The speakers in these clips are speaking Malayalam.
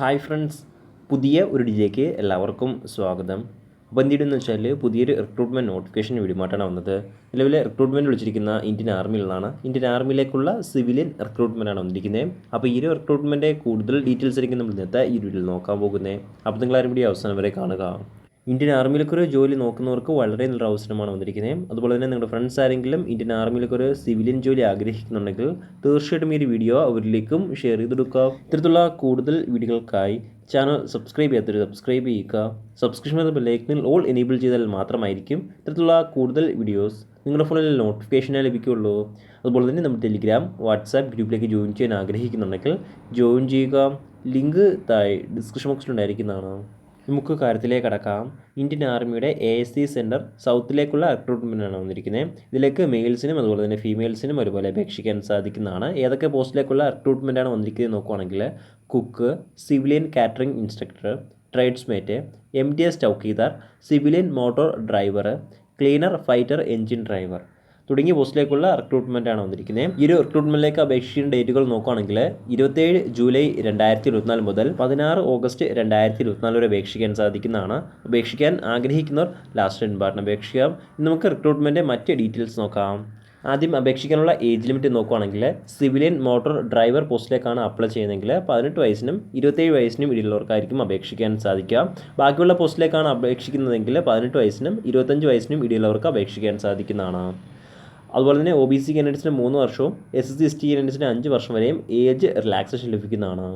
Hi friends. പുതിയ ഒരു ഡിജിലേക്ക് എല്ലാവർക്കും സ്വാഗതം. അപ്പോൾ എന്ത് എന്തിട്ടെന്ന് വെച്ചാൽ പുതിയൊരു റിക്രൂട്ട്മെന്റ് നോട്ടിഫിക്കേഷൻ വീടുമായിട്ടാണ് വന്നത്. നിലവിലെ റിക്രൂട്ട്മെന്റ് വിളിച്ചിരിക്കുന്ന ഇന്ത്യൻ ആർമിയിലാണ് ഇന്ത്യൻ ആർമിയിലേക്കുള്ള സിവിലിയൻ റിക്രൂട്ട്മെന്റ് ആണ് വന്നിരിക്കുന്നത് അപ്പോൾ ഈ ഒരു റിക്രൂട്ട്മെന്റ് കൂടുതൽ ഡീറ്റെയിൽസ് ആയിരിക്കും നമ്മൾ ഇന്നത്തെ ഈ വീഡിയോയിൽ നോക്കാൻ പോകുന്നത് അപ്പോൾ ആരും വീഡിയോ അവസാനം വരെ കാണുക. ഇന്ത്യൻ ആർമിയിലൊക്കെ ഒരു ജോലി നോക്കുന്നവർക്ക് വളരെ നല്ലൊരു അവസരമാണ് വന്നിരിക്കുന്നത്. അതുപോലെ തന്നെ നിങ്ങളുടെ ഫ്രണ്ട്സ് ആരെങ്കിലും ഇന്ത്യൻ ആർമിയിലൊക്കെ ഒരു സിവിലിയൻ ജോലി ആഗ്രഹിക്കുന്നുണ്ടെങ്കിൽ തീർച്ചയായിട്ടും ഈ ഒരു വീഡിയോ അവരിലേക്കും ഷെയർ ചെയ്ത് കൊടുക്കുക ഇത്തരത്തിലുള്ള കൂടുതൽ വീഡിയോകൾക്കായി ചാനൽ സബ്സ്ക്രൈബ് ചെയ്യാത്തവർ സബ്സ്ക്രൈബ് ചെയ്യുക. സബ്സ്ക്രിപ്ഷൻ ബെല്ലൈക്കനിൽ ഓൾ എനേബിൾ ചെയ്താൽ മാത്രമായിരിക്കും ഇത്തരത്തിലുള്ള കൂടുതൽ വീഡിയോസ് നിങ്ങളുടെ ഫോണിൽ നോട്ടിഫിക്കേഷനായി ലഭിക്കുകയുള്ളൂ. അതുപോലെ തന്നെ നമ്മുടെ ടെലിഗ്രാം വാട്സാപ്പ് ഗ്രൂപ്പിലേക്ക് ജോയിൻ ചെയ്യാൻ ആഗ്രഹിക്കുന്നുണ്ടെങ്കിൽ ജോയിൻ ചെയ്യുക. ലിങ്ക് താഴെ ഡിസ്ക്രിപ്ഷൻ ബോക്സിൽ ഉണ്ടായിരിക്കുന്നതാണ്. നമുക്ക് കാര്യത്തിലേക്ക് കടക്കാം. ഇന്ത്യൻ ആർമിയുടെ എ എസ് സി സെന്റർ സൗത്തിലേക്കുള്ള റിക്രൂട്ട്മെന്റാണ് വന്നിരിക്കുന്നത്. ഇതിലേക്ക് മെയിൽസിനും അതുപോലെ തന്നെ ഫീമെയിൽസിനും ഒരുപോലെ അപേക്ഷിക്കാൻ സാധിക്കുന്നതാണ്. ഏതൊക്കെ പോസ്റ്റിലേക്കുള്ള റിക്രൂട്ട്മെന്റാണ് വന്നിരിക്കുന്നത് നോക്കുവാണെങ്കിൽ cook civilian catering instructor tradesman mate M T S chowkidar civilian motor driver cleaner fighter engine driver തുടങ്ങിയ പോസ്റ്റിലേക്കുള്ള റിക്രൂട്ട്മെന്റ് ആണ് വന്നിരിക്കുന്നത്. ഈ ഒരു റിക്രൂട്ട്മെന്റിലേക്ക് അപേക്ഷിക്കുന്ന ഡേറ്റുകൾ നോക്കുകയാണെങ്കിൽ ഇരുപത്തേഴ് ജൂലൈ രണ്ടായിരത്തി ഇരുപത്തിനാല് മുതൽ പതിനാറ് ഓഗസ്റ്റ് രണ്ടായിരത്തി ഇരുപത്തിനാല് വരെ അപേക്ഷിക്കാൻ സാധിക്കുന്നതാണ്. അപേക്ഷിക്കാൻ ആഗ്രഹിക്കുന്നവർ ലാസ്റ്റ് ഇൻപാർട്ടിന് അപേക്ഷിക്കാം ഇന്ന് നമുക്ക് റിക്രൂട്ട്മെന്റ് മറ്റ് ഡീറ്റെയിൽസ് നോക്കാം. ആദ്യം അപേക്ഷിക്കാനുള്ള ഏജ് ലിമിറ്റ് നോക്കുകയാണെങ്കിൽ സിവിലിയൻ മോട്ടോർ ഡ്രൈവർ പോസ്റ്റിലേക്കാണ് അപ്ലൈ ചെയ്യുന്നതെങ്കിൽ പതിനെട്ട് വയസ്സിനും ഇരുപത്തേഴ് വയസ്സിനും ഇടയിലുള്ളവർക്കായിരിക്കും അപേക്ഷിക്കാൻ സാധിക്കുക. ബാക്കിയുള്ള പോസ്റ്റിലേക്കാണ് അപേക്ഷിക്കുന്നതെങ്കിൽ പതിനെട്ട് വയസ്സിനും ഇരുപത്തഞ്ച് വയസ്സിനും ഇടയിലുള്ളവർക്ക് അപേക്ഷിക്കാൻ സാധിക്കുന്നതാണ്. അതുപോലെ തന്നെ ഒ ബി സി കാൻഡിഡേറ്റ്സിന് മൂന്ന് വർഷവും എസ് സി എസ് ടി കാൻഡിഡേറ്റ്സിന് അഞ്ച് വർഷം വരെയും ഏജ് റിലാക്സേഷൻ ലഭിക്കുന്നതാണ്.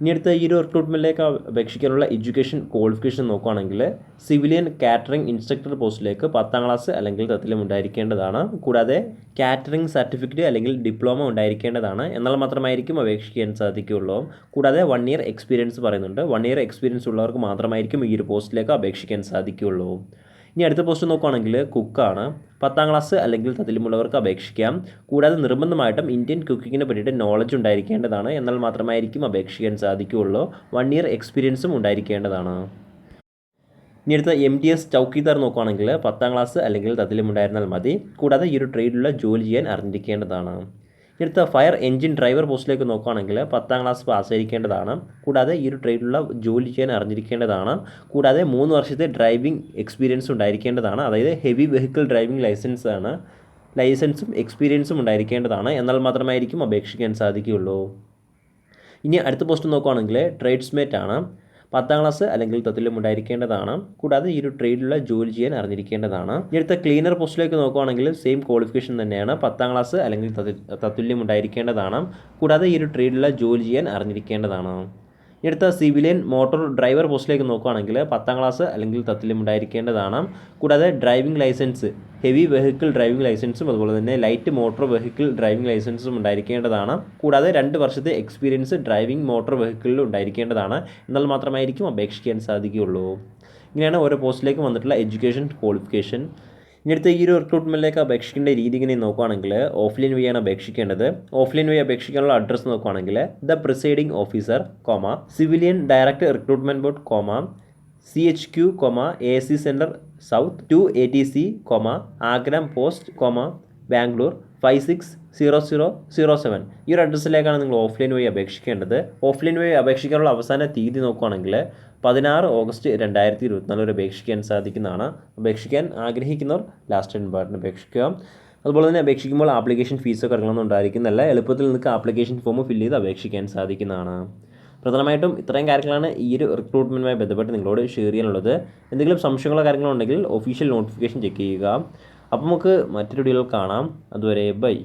ഇനി അടുത്ത ഈ ഒരു റിക്രൂട്ട്മെന്റിലേക്ക് അപേക്ഷിക്കാനുള്ള എഡ്യൂക്കേഷൻ ക്വാളിഫിക്കേഷൻ നോക്കുകയാണെങ്കിൽ സിവിലിയൻ കാറ്ററിംഗ് ഇൻസ്ട്രക്ടർ പോസ്റ്റിലേക്ക് പത്താം ക്ലാസ് അല്ലെങ്കിൽ തത്തിലും ഉണ്ടായിരിക്കേണ്ടതാണ്. കൂടാതെ കാറ്ററിംഗ് സർട്ടിഫിക്കറ്റ് അല്ലെങ്കിൽ ഡിപ്ലോമ ഉണ്ടായിരിക്കേണ്ടതാണ്. എന്നാൽ മാത്രമായിരിക്കും അപേക്ഷിക്കാൻ സാധിക്കുകയുള്ളൂ. കൂടാതെ വൺ ഇയർ എക്സ്പീരിയൻസ് പറയുന്നുണ്ട്. വൺ ഇയർ എക്സ്പീരിയൻസ് ഉള്ളവർക്ക് മാത്രമായിരിക്കും ഈ ഒരു പോസ്റ്റിലേക്ക് അപേക്ഷിക്കാൻ സാധിക്കുകയുള്ളൂ. ഇനി അടുത്ത പോസ്റ്റ് നോക്കുകയാണെങ്കിൽ കുക്കാണ് പത്താം ക്ലാസ് അല്ലെങ്കിൽ തതിലുമുള്ളവർക്ക് അപേക്ഷിക്കാം. കൂടാതെ നിർബന്ധമായിട്ടും ഇന്ത്യൻ കുക്കിങ്ങിനെ പറ്റിയിട്ട് നോളജ് ഉണ്ടായിരിക്കേണ്ടതാണ്. എന്നാൽ മാത്രമായിരിക്കും അപേക്ഷിക്കാൻ സാധിക്കുകയുള്ളൂ. വൺ ഇയർ എക്സ്പീരിയൻസും ഉണ്ടായിരിക്കേണ്ടതാണ്. ഇനി അടുത്ത എം ടി എസ് ചൗക്കിദാർ നോക്കുകയാണെങ്കിൽ പത്താം ക്ലാസ് അല്ലെങ്കിൽ തതിലുമുണ്ടായിരുന്നാൽ മതി. കൂടാതെ ഈ ഒരു ട്രേഡിലുള്ള ജോലി ചെയ്യാൻ അറിഞ്ഞിരിക്കേണ്ടതാണ്. അടുത്ത ഫയർ എഞ്ചിൻ ഡ്രൈവർ പോസ്റ്റിലേക്ക് നോക്കുകയാണെങ്കിൽ പത്താം ക്ലാസ് പാസ്സായിരിക്കേണ്ടതാണ് കൂടാതെ ഈ ഒരു ട്രേഡിലുള്ള ജോലി ചെയ്യാൻ അറിഞ്ഞിരിക്കേണ്ടതാണ്. കൂടാതെ മൂന്ന് വർഷത്തെ ഡ്രൈവിംഗ് എക്സ്പീരിയൻസ് ഉണ്ടായിരിക്കേണ്ടതാണ്. അതായത് ഹെവി വെഹിക്കിൾ ഡ്രൈവിംഗ് ലൈസൻസ് ആണ്. ലൈസൻസും എക്സ്പീരിയൻസും ഉണ്ടായിരിക്കേണ്ടതാണ്. എന്നാൽ മാത്രമായിരിക്കും അപേക്ഷിക്കാൻ സാധിക്കുകയുള്ളൂ. ഇനി അടുത്ത പോസ്റ്റ് നോക്കുകയാണെങ്കിൽ ട്രേഡ്സ്മേറ്റ് ആണ്. പത്താം ക്ലാസ് അല്ലെങ്കിൽ തത്തുല്യം ഉണ്ടായിരിക്കേണ്ടതാണ്. കൂടാതെ ഈ ഒരു ട്രേഡിലുള്ള ജോലി ചെയ്യാൻ അറിഞ്ഞിരിക്കേണ്ടതാണ്. ഇടുത്ത ക്ലീനർ പോസ്റ്റിലേക്ക് നോക്കുകയാണെങ്കിൽ സെയിം ക്വാളിഫിക്കേഷൻ തന്നെയാണ്. പത്താം ക്ലാസ് അല്ലെങ്കിൽ തത്തുല്യം ഉണ്ടായിരിക്കേണ്ടതാണ്. കൂടാതെ ഈ ഒരു ട്രേഡിലുള്ള ജോലി ചെയ്യാൻ അറിഞ്ഞിരിക്കേണ്ടതാണ്. ഇനി അടുത്ത സിവിലിയൻ മോട്ടോർ ഡ്രൈവർ പോസ്റ്റിലേക്ക് നോക്കുകയാണെങ്കിൽ പത്താം ക്ലാസ് അല്ലെങ്കിൽ തത്തിലും ഉണ്ടായിരിക്കേണ്ടതാണ് കൂടാതെ driving licence heavy vehicle driving ലൈസൻസും അതുപോലെ തന്നെ ലൈറ്റ് മോട്ടോർ വെഹിക്കിൾ ഡ്രൈവിംഗ് ലൈസൻസും ഉണ്ടായിരിക്കേണ്ടതാണ്. കൂടാതെ രണ്ട് വർഷത്തെ എക്സ്പീരിയൻസ് ഡ്രൈവിംഗ് മോട്ടോർ വെഹിക്കിളിൽ ഉണ്ടായിരിക്കേണ്ടതാണ്. എന്നാൽ മാത്രമായിരിക്കും അപേക്ഷിക്കാൻ സാധിക്കുകയുള്ളൂ. ഇങ്ങനെയാണ് ഓരോ പോസ്റ്റിലേക്ക് വന്നിട്ടുള്ള എഡ്യൂക്കേഷൻ ക്വാളിഫിക്കേഷൻ ഇനി അടുത്ത ഈ ഒരു റിക്രൂട്ട്മെന്റിലേക്ക് അപേക്ഷിക്കേണ്ട രീതി ഇങ്ങനെ നോക്കുകയാണെങ്കിൽ ഓഫ്ലൈൻ വഴിയാണ് അപേക്ഷിക്കേണ്ടത്. ഓഫ്ലൈൻ വഴി അപേക്ഷിക്കാനുള്ള അഡ്രസ്സ് നോക്കുകയാണെങ്കിൽ the presiding officer comma civilian director recruitment board comma C H Q comma A C centre south two A T C comma Agram post comma Bangalore five six zero zero zero seven ഈ ഒരു അഡ്രസ്സിലേക്കാണ് നിങ്ങൾ ഓഫ്ലൈൻ വഴി അപേക്ഷിക്കേണ്ടത്. ഓഫ്ലൈൻ വഴി അപേക്ഷിക്കാനുള്ള അവസാന തീയതി നോക്കുകയാണെങ്കിൽ പതിനാറ് ഓഗസ്റ്റ് രണ്ടായിരത്തി ഇരുപത്തിനാല് വരെ അപേക്ഷിക്കാൻ സാധിക്കുന്നതാണ്. അപേക്ഷിക്കാൻ ആഗ്രഹിക്കുന്നവർ ലാസ്റ്റ് ടൈം പാർട്ടിന് അപേക്ഷിക്കുക. അതുപോലെ തന്നെ അപേക്ഷിക്കുമ്പോൾ ആപ്ലിക്കേഷൻ ഫീസൊക്കെ ഇറങ്ങണമെന്ന് ഉണ്ടായിരിക്കുന്നല്ല എളുപ്പത്തിൽ നിങ്ങൾക്ക് ആപ്ലിക്കേഷൻ ഫോം ഫില്ല് ചെയ്ത് അപേക്ഷിക്കാൻ സാധിക്കുന്നതാണ്. പ്രധാനമായിട്ടും ഇത്രയും കാര്യങ്ങളാണ് ഈ ഒരു റിക്രൂട്ട്മെന്റുമായി ബന്ധപ്പെട്ട് നിങ്ങളോട് ഷെയർ ചെയ്യാനുള്ളത്. എന്തെങ്കിലും സംശയങ്ങളോ കാര്യങ്ങളോ ഉണ്ടെങ്കിൽ ഒഫീഷ്യൽ നോട്ടിഫിക്കേഷൻ ചെക്ക് ചെയ്യുക. അപ്പോൾ നമുക്ക് മറ്റൊരു വീഡിയോയിൽ കാണാം. അതുവരെ ബൈ.